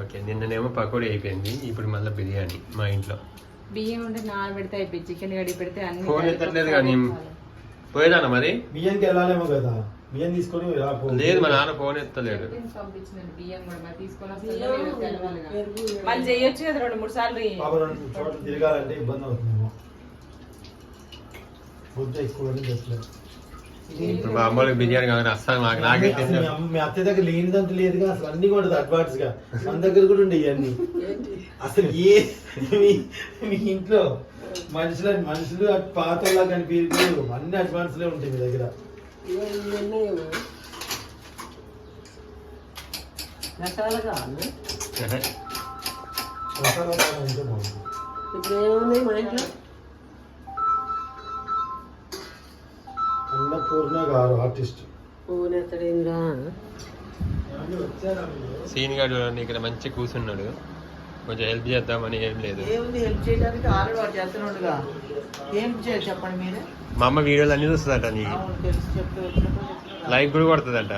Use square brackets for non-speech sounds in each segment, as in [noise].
Okay నిన్ననేమో pakodi అయిపోయింది ఇప్పుడు మళ్ళీ బిర్యానీ మా ఇంట్లో. బియ్యం ఉంటే నానబెడితే అయిపోయి చికెన్ కడిగి పెడితే అన్ని ఫోన్ ఎత్తట్లేదు కానీ పోయేదానా మరి? బియ్యంకి వెళ్ళాలేమో కదా బియ్యం తీసుకొని. లేదు మా నాన్న ఫోన్ ఎత్తలేడు. మళ్ళీ చేయొచ్చు కదా రెండు మూడు సార్లు చోట్ల తిరగాలంటే ఇబ్బంది అవుతుందేమో. ఎక్కువ ఇప్పుడు మా అమ్మకి బిర్యానీ కావాలి అస్సలు మాకు అసలు మీ అమ్మ- మీ అత్త దగ్గర లేనిదంటూ లేదుగా అసలు అన్ని కూడా అడ్వాన్స్గా మన దగ్గర కూడా ఉండే ఇవన్నీ. అసలు ఏ మీ ఇంట్లో మనుషుల మనుషులు పాతలా కనిపించు అన్ని అడ్వాన్స్ లే ఉంటాయి మీ దగ్గర. రసాలు కావాలి? బాగుంది ఇప్పుడు ఏమున్నాయి మా ఇంట్లో? అన్నపూర్ణ గారు ఆర్టిస్ట్. సీన్ గారు చూడండి ఇక్కడ మంచి కూర్చున్నాడు కొంచెం హెల్ప్ చేద్దామని ఏం లేదు. ఏముంది హెల్ప్ చేయడానికి ఆల్రెడీ వాడు చేస్తున్నాడుగా. ఏం చేయాలి చెప్పండి మీరే. మా అమ్మ వీడియోలు అన్ని చూస్తుందట నీకు. అవును తెలుసు చెప్తే వచ్చినప్పుడు చెప్తున్నా. లైక్ కూడా కొడుతుందంట.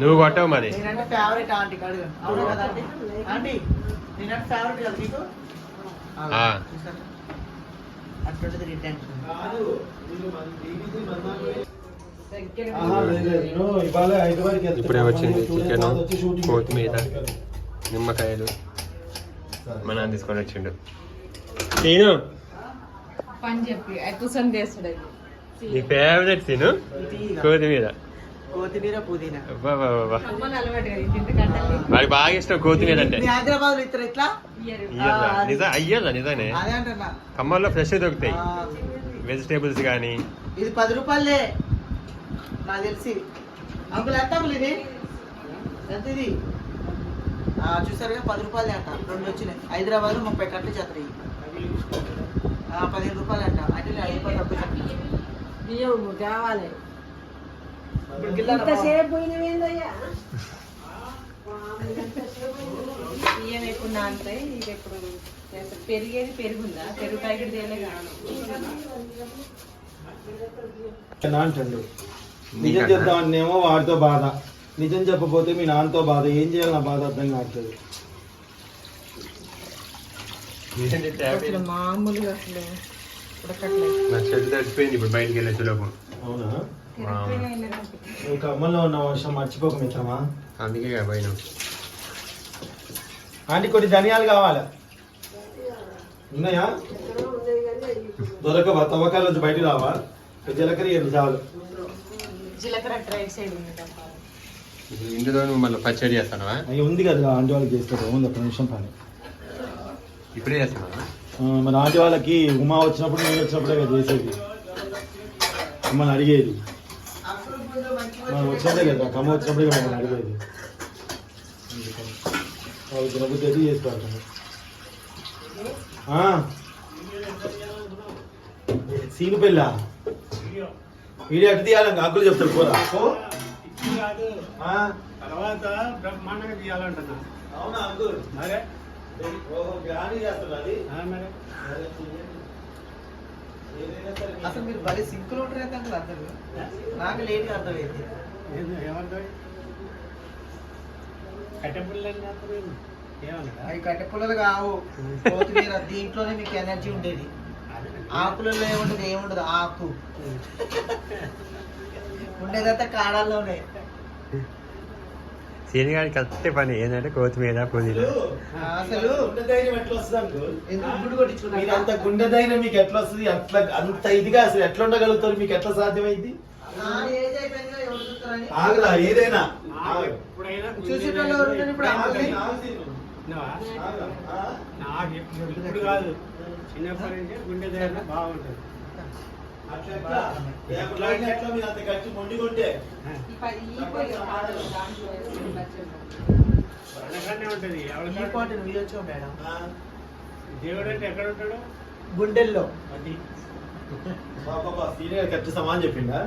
నువ్వు కొట్టవు మరి. నేనంటే ఫేవరెట్ ఆంటీ అడుగు అవును కదా ఆంటీ? ఆంటీ నేనంటే ఫేవరెట్ కదా మీకు అట్లుంటది రిటెన్షన్. నేను. ఇప్పుడే వచ్చింది చికెన్ కొత్తిమీర. నిమ్మకాయలు. మా నాన్న తీసుకొని వచ్చిండు. సీను పని చెప్పి కూర్చొని చేస్తాడు. నీ ఫేవరెట్ సీను కొత్తిమీర. కొత్తిమీర పుదీనా. వాడికి బాగా ఇష్టం కొత్తిమీర అంటే. హైదరాబాద్లో ఇద్దరు ఇట్లా నిజా అయ్యదా నిజానే. ఖమ్మంలో ఫ్రెష్ దొరుకుతాయి. వెజిటేబుల్స్ కానీ ఇది పది రూపాయలే. నాకు తెలిసి. అంకుల్ ఎంత అంకుల్ ఇది? ఎంత ఇది? ఆ, చూసారుగా పది రూపాయలే అంట. రెండు వచ్చినాయి. హైదరాబాద్లో ముప్పై కట్లు చేస్తాయి పదిహేను రూపాయలు అంట. అంటే ఐదు రూపాయలు తక్కువ తేవాలి ఇప్పుడు బియ్యం ఎప్పుడు నానుతాయి ఇది ఎప్పుడు. పెరిగేది పెరుగుందా? పెరుగు ప్యాకెట్ తేలేదు నా అంటాడు. నిజం చెప్తామనేమో వాడితో బాధ. నిజం చెప్పపోతే మీ నాన్నతో బాధ. ఏం చేయాలి నా బాధ అర్థం కావట్లేదు. మామూలుగా అసలు ఉడకట్లేదు. నా షర్ట్ తడిచిపోయింది ఇప్పుడు బయటికి వెళ్ళే లోపు అవునా. నువ్వు ఖమ్మంలో ఉన్న వర్షం మర్చిపోక మిత్రమా? అందుకే పోయినాం. ఆంటీ కొన్ని ధనియాలు కావాలా? ఉన్నాయా? దొరకవా తవ్వకాల నుంచి బయటకు రావా? జీలకర్ర ఇవ్వండి చాలు. జీలకర్ర ఇందులో నువ్వు మళ్ళీ పచ్చడి చేస్తానవా అవి ఉంది కదా ఆంటీ వాళ్ళకి చేస్తారు ఉంది ఒక నిమిషం పని. ఇప్పుడే చేస్తున్నావా ఆ, మన ఆంటీ వాళ్ళకి ఉమా వచ్చినప్పుడు నేను వచ్చినప్పుడే కదా చేసేది. మమ్మల్ని అడిగేది. వచ్చినప్పుడే కదా కమ్మ వచ్చినప్పుడే కదా మమ్మల్ని అడిగేది. వాళ్ళు తినబుద్ధి అయితే చేసి పెడతాను ఆ. సీను పెళ్ళ? వీడియో ఎట్ట తీయాలని అంకులు చెప్తాడు. ఆ. తర్వాత బ్రహ్మాండంగా తీయాలంటున్నా. అవునా అంకుల్? మరే? అది. అసలు మీరు భలే సింకులు ఉంటారు అంకుల్ అందరు. నాకు లేట్గా అర్థమైంది. ఏంది? ఏమంటావు? కట్టెపుల్లని చేస్తారు ఏమన్నా అవి కట్టె పుల్లలు కావు. కొత్తిమీర దీంట్లోనే మీకు ఎనర్జీ ఉండేది. ఆకులలో ఏముండదు? ఏముండదు? ఆకు. ఉండేదంతా కాడాల్లోనే. సీనిగాడికి కరెక్ట్ పని. ఏంటంటే కొత్తిమీర పుదీనా. అసలు గుండె ధైర్యం ఎట్లా వస్తుంది మీరు అంత గుండె ధైర్యం మీకు ఎట్లా వస్తుంది? అట్లా అంత ఇదిగా అసలు ఎట్లా ఉండగలుగుతారు? మీకు ఎట్లా సాధ్యమైంది? ఆగరా ఏదైనా. చూసేటోళ్ళు ఎవరు ఇప్పుడు? నాకు ఇప్పుడు కాదు. చిన్నప్పటి నుంచి గుండె బాగుంటుంది? దేవుడు అంటే ఎక్కడ ఉంటాడు? గుండెల్లో. సీనియర్ కరెక్ట్ సమాన్ చెప్పిండా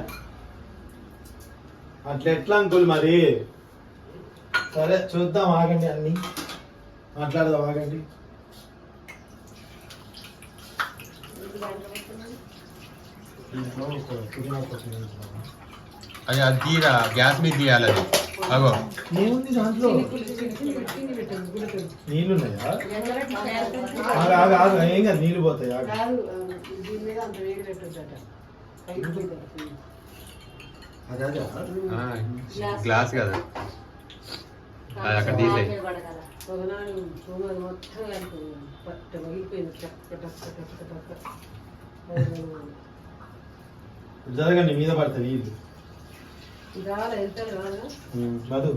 అట్లా ఎట్లా అంకుల్ మరి? సరే చూద్దాం ఆగండి అన్ని. మాట్లాడదాం ఆగండి. అది అది తీరా గ్యాస్ మీద తీయాలి అది. అగో. ఏముంది దాంట్లో? నీళ్ళు ఉన్నాయా ఆగు, ఆగు, ఆగు. ఏం కాదు నీళ్ళు పోతాయి ఆగు. గ్లాస్ కదా. అది అక్కడ టక్క జరగండి మీద వెళ్తారు రాదా మధు.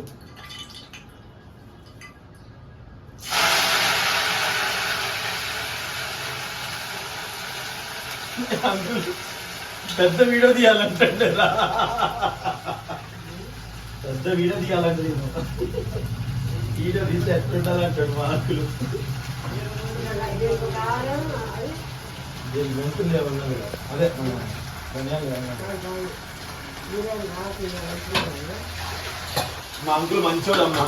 [laughs] పెద్ద వీడియో తీయాలంటే. పెద్ద వీడియో తీయాలంటే నేను. వీడియో తీసి ఎట్టుండాలంటాడు మార్కులు? అది మా అంకుల్ మంచోడు అమ్మా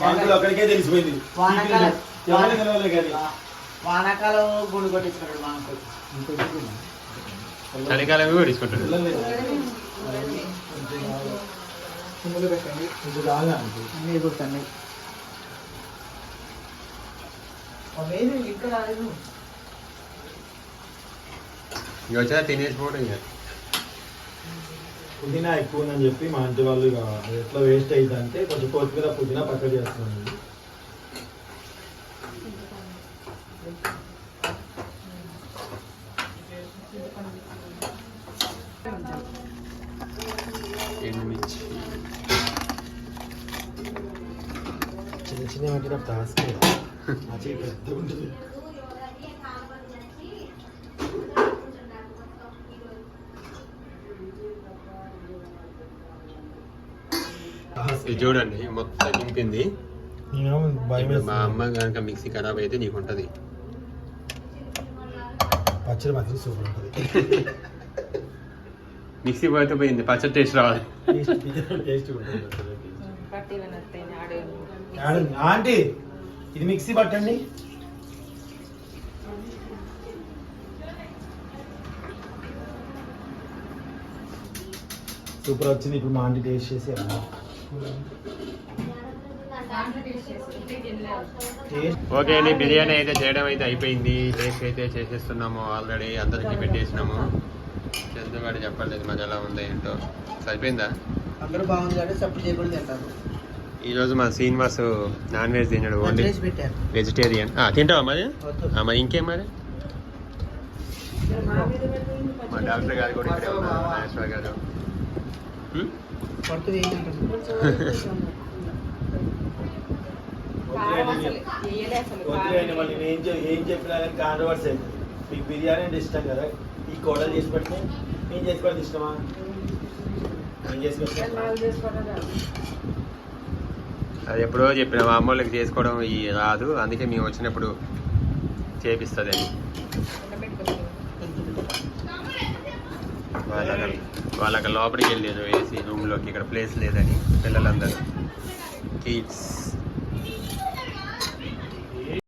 మా అంకుల్ అక్కడికే తెలిసిపోయింది. వానాకాలం గుండు కొట్టించుకున్నాడు మా అంకుల్. చలికాలం కూడా తీసుకుంటాడు తెలవలేదు. ఇక వచ్చా తినేసిపోవడం ఇక పుదీనా ఎక్కువ ఉందని చెప్పి మా ఇంటి వాళ్ళు ఇక ఎట్లా వేస్ట్ అయింది అంటే కొంచెం కొత్తిమీర పుదీనా పక్క చేస్తున్నాను చిన్న పెట్టిన టాస్క్ ఆ చేయి పెద్ద ఉంటుంది ఇది చూడండి మొత్తం నింపింది మా. అమ్మ కనుక మిక్సీ ఖరాబ్ అయితే నీకు ఉంటుంది పచ్చడి మాత్రం సూపర్ ఉంటుంది మిక్సీ పోతే పోయింది పచ్చడి టేస్ట్ రావాలి టేస్ట్ ఉంటుంది ఆంటీ ఇది మిక్సీ పట్టండి. సూపర్ వచ్చింది. ఇప్పుడు మా ఆంటీ టేస్ట్ చేసి ఓకే అండి బిర్యానీ అయితే చేయడం అయితే అయిపోయింది. టేస్ట్ అయితే చేసేస్తున్నాము ఆల్రెడీ. అందరికి పెట్టేసినాము. చంద్రగాడు చెప్పలేదు మాది ఎలా ఉందో ఏంటో. సరిపోయిందా? అందరూ బాగుంది కాబట్టి సపోర్ట్ చేయకూడదు తింటారు. ఈరోజు మా శ్రీనివాస్ నాన్ వెజ్ తిన్నాడు ఓన్లీ వెజిటేరియన్. తింటావా మరి? మరి ఇంకేం మరి? మా డాక్టర్ గారు కూడా ఇక్కడే ఉన్నారు నాగేశ్వర గారు. ఏం చె- ఏం చెప్పినా కానీ కాంట్రవర్సీ మీకు బిర్యానీ అంటే ఇష్టం కదా? ఈ కోడలు చేసి పెడితే నేను చేసి పెడితే ఇష్టమా నేను చేసి పెడితే ఇష్టమా? అది ఎప్పుడో చెప్పిన మా అమ్మోళ్ళకి చేసుకోవడం ఈ రాదు అందుకే మేము వచ్చినప్పుడు చేపిస్తుంది అని వాళ్ళకి వాళ్ళకి లోపలికి వెళ్ళారు వేసి రూమ్లోకి ఇక్కడ ప్లేస్ లేదని పిల్లలందరూ కిడ్స్